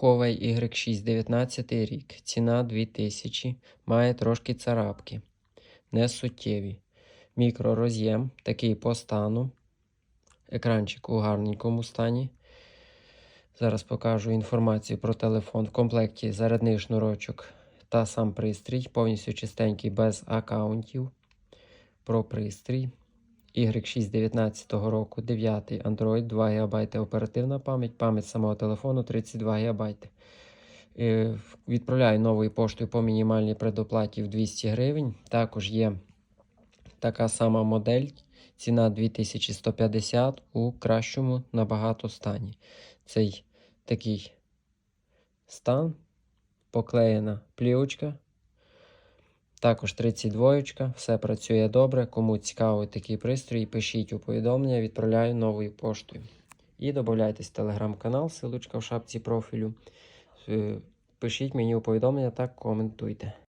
Huawei Y6 19 рік. Ціна 2000. Має трошки царапки. Не суттєві. Мікророз'єм, такий по стану. Екранчик у гарненькому стані. Зараз покажу інформацію про телефон. В комплекті зарядний шнурочок та сам пристрій. Повністю чистенький без аккаунтів. Про пристрій. Y6 19 року, 9 Android, 2 ГБ оперативна пам'ять, пам'ять самого телефону 32 ГБ. Е, Відправляю новою поштою по мінімальній предоплаті в 200 гривень. Також є така сама модель, ціна 2150 у кращому набагато стані. Цей такий стан, поклеєна плівочка. Також 32, все працює добре. Кому цікавий такий пристрій, пишіть у повідомлення, відправляю новою поштою. І додайтесь в телеграм-канал, силочка в шапці профілю. Е, Пишіть мені у повідомлення та коментуйте.